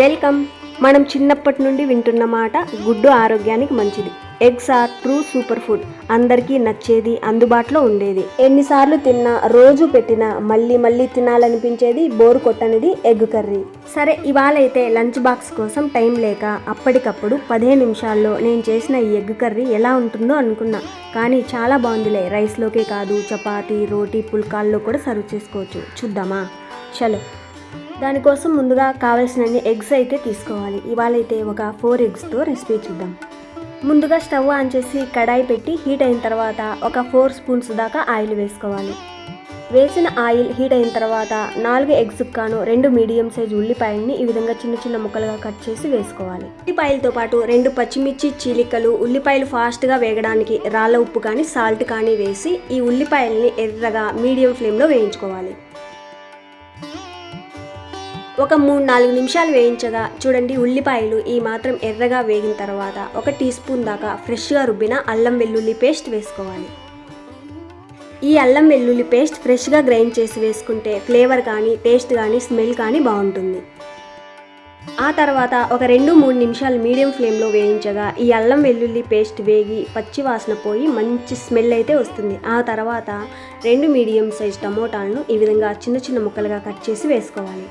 Welcome. మనం చిన్నప్పటి నుండి వింటున్న మాట గుడ్డు ఆరోగ్యానికి మంచిది. Eggs are true super food. అందరికీ నచ్చేది అందుబాటులో ఉండేది. ఎన్నిసార్లు తిన్నా రోజు పెట్టినా మళ్ళీ మళ్ళీ తినాలనిపించేది బోరు కొట్టనిది ఎగ్ కర్రీ. సరే ఇవాళ అయితే లంచ్ బాక్స్ కోసం టైం లేక అప్పటికప్పుడు పదిహేను నిమిషాల్లో నేను చేసిన ఈ ఎగ్ కర్రీ ఎలా ఉంటుందో అనుకున్నా. కానీ చాలా బాగుందిలే. రైస్లోకే కాదు చపాతీ రోటీ పుల్కాల్లో కూడా సర్వ్ చేసుకోవచ్చు. చూద్దామా? చలో. దానికోసం ముందుగా కావలసినన్ని ఎగ్స్ అయితే తీసుకోవాలి. ఇవాళ అయితే ఒక ఫోర్ ఎగ్స్తో రెసిపీ చూద్దాం. ముందుగా స్టవ్ ఆన్ చేసి కడాయి పెట్టి హీట్ అయిన తర్వాత ఒక ఫోర్ స్పూన్స్ దాకా ఆయిల్ వేసుకోవాలి. వేసిన ఆయిల్ హీట్ అయిన తర్వాత నాలుగు ఎగ్స్ కాను రెండు మీడియం సైజ్ ఉల్లిపాయల్ని ఈ విధంగా చిన్న చిన్న ముక్కలుగా కట్ చేసి వేసుకోవాలి. ఉల్లిపాయలతో పాటు రెండు పచ్చిమిర్చి చీలికలు ఉల్లిపాయలు ఫాస్ట్గా వేగడానికి రాళ్ళ ఉప్పు కానీ సాల్ట్ కానీ వేసి ఈ ఉల్లిపాయల్ని ఎర్రగా మీడియం ఫ్లేమ్లో వేయించుకోవాలి. ఒక మూడు నాలుగు నిమిషాలు వేయించగా చూడండి ఉల్లిపాయలు ఈ మాత్రం ఎర్రగా వేగిన తర్వాత ఒక టీ స్పూన్ దాకా ఫ్రెష్గా రుబ్బిన అల్లం వెల్లుల్లి పేస్ట్ వేసుకోవాలి. ఈ అల్లం వెల్లుల్లి పేస్ట్ ఫ్రెష్గా గ్రైండ్ చేసి వేసుకుంటే ఫ్లేవర్ కానీ టేస్ట్ కానీ స్మెల్ కానీ బాగుంటుంది. ఆ తర్వాత ఒక రెండు మూడు నిమిషాలు మీడియం ఫ్లేమ్లో వేయించగా ఈ అల్లం వెల్లుల్లి పేస్ట్ వేగి పచ్చి వాసన పోయి మంచి స్మెల్ అయితే వస్తుంది. ఆ తర్వాత రెండు మీడియం సైజ్ టమోటాలను ఈ విధంగా చిన్న చిన్న ముక్కలుగా కట్ చేసి వేసుకోవాలి.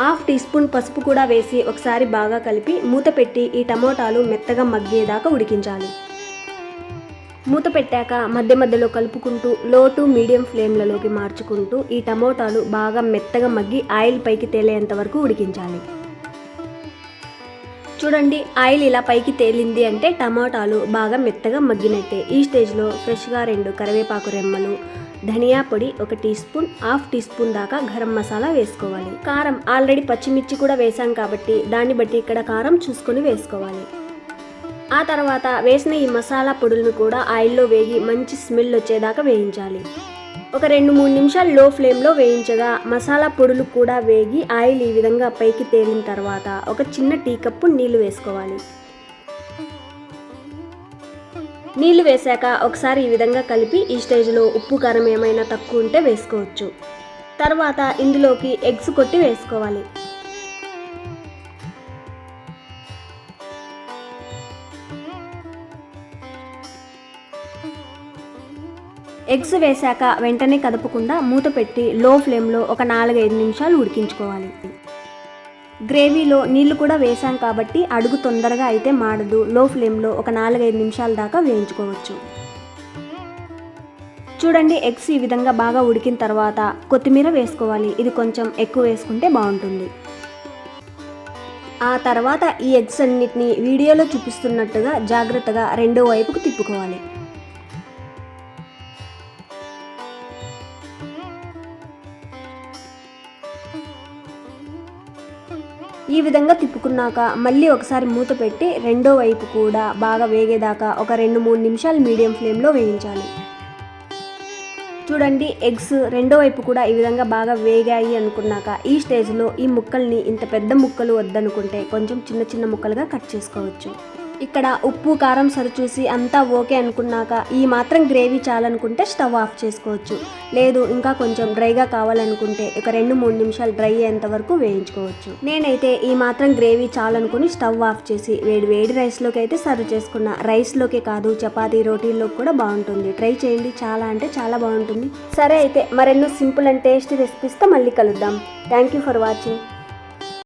హాఫ్ టీ స్పూన్ పసుపు కూడా వేసి ఒకసారి బాగా కలిపి మూత పెట్టి ఈ టమోటాలు మెత్తగా మగ్గేదాకా ఉడికించాలి. మూత పెట్టాక మధ్య మధ్యలో కలుపుకుంటూ లో టు మీడియం ఫ్లేమ్లలోకి మార్చుకుంటూ ఈ టమోటాలు బాగా మెత్తగా మగ్గి ఆయిల్ పైకి తేలేంత వరకు ఉడికించాలి. చూడండి ఆయిల్ ఇలా పైకి తేలింది అంటే టమాటాలు బాగా మెత్తగా మగ్గినట్టే. ఈ స్టేజ్లో ఫ్రెష్గా రెండు కరివేపాకు రెమ్మలు ధనియా పొడి ఒక teaspoon half teaspoon దాకా గరం మసాలా వేసుకోవాలి. కారం ఆల్రెడీ పచ్చిమిర్చి కూడా వేసాం కాబట్టి దాన్ని బట్టి ఇక్కడ కారం చూసుకొని వేసుకోవాలి. ఆ తర్వాత వేసిన ఈ మసాలా పొడులను కూడా ఆయిల్లో వేగి మంచి స్మెల్ వచ్చేదాకా వేయించాలి. ఒక రెండు మూడు నిమిషాలు లో ఫ్లేమ్లో వేయించగా మసాలా పొడులు కూడా వేగి ఆయిల్ ఈ విధంగా పైకి తేలిన తర్వాత ఒక చిన్న టీ కప్పు నీళ్ళు వేసుకోవాలి. నీళ్ళు వేశాక ఒకసారి ఈ విధంగా కలిపి ఈ స్టేజ్లో ఉప్పు కారం ఏమైనా తక్కువ ఉంటే వేసుకోవచ్చు. తర్వాత ఇందులోకి ఎగ్స్ కొట్టి వేసుకోవాలి. ఎగ్స్ వేశాక వెంటనే కదపకుండా మూత పెట్టి లో ఫ్లేమ్లో ఒక నాలుగైదు నిమిషాలు ఉడికించుకోవాలి. గ్రేవీలో నీళ్ళు కూడా వేసాం కాబట్టి అడుగు తొందరగా అయితే మాడదు. లో ఫ్లేమ్లో ఒక నాలుగైదు నిమిషాల దాకా వేయించుకోవచ్చు. చూడండి ఎగ్స్ ఈ విధంగా బాగా ఉడికిన తర్వాత కొత్తిమీర వేసుకోవాలి. ఇది కొంచెం ఎక్కువ వేసుకుంటే బాగుంటుంది. ఆ తర్వాత ఈ ఎగ్స్ అన్నిటిని వీడియోలో చూపిస్తున్నట్టుగా జాగ్రత్తగా రెండో వైపుకు తిప్పుకోవాలి. ఈ విధంగా తిప్పుకున్నాక మళ్ళీ ఒకసారి మూత పెట్టి రెండో వైపు కూడా బాగా వేగేదాకా ఒక రెండు మూడు నిమిషాలు మీడియం ఫ్లేమ్లో వేయించాలి. చూడండి ఎగ్స్ రెండో వైపు కూడా ఈ విధంగా బాగా వేగాయి అనుకున్నాక ఈ స్టేజ్లో ఈ ముక్కల్ని ఇంత పెద్ద ముక్కలు వద్దనుకుంటే కొంచెం చిన్న చిన్న ముక్కలుగా కట్ చేసుకోవచ్చు. ఇక్కడ ఉప్పు కారం సరిచూసి అంతా ఓకే అనుకున్నాక ఈ మాత్రం గ్రేవీ చాలనుకుంటే స్టవ్ ఆఫ్ చేసుకోవచ్చు. లేదు ఇంకా కొంచెం డ్రైగా కావాలనుకుంటే ఒక రెండు మూడు నిమిషాలు డ్రై అయ్యేంత వరకు వేయించుకోవచ్చు. నేనైతే ఈ మాత్రం గ్రేవీ చాలనుకుని స్టవ్ ఆఫ్ చేసి వేడి వేడి రైస్లోకి అయితే సర్వ్ చేసుకున్నా. రైస్లోకే కాదు చపాతీ రోటీల్లోకి కూడా బాగుంటుంది. ట్రై చేయండి. చాలా అంటే చాలా బాగుంటుంది. సరే అయితే మరెన్నో సింపుల్ అండ్ టేస్టీ రెసిపీస్తో మళ్ళీ కలుద్దాం. Thank you for watching.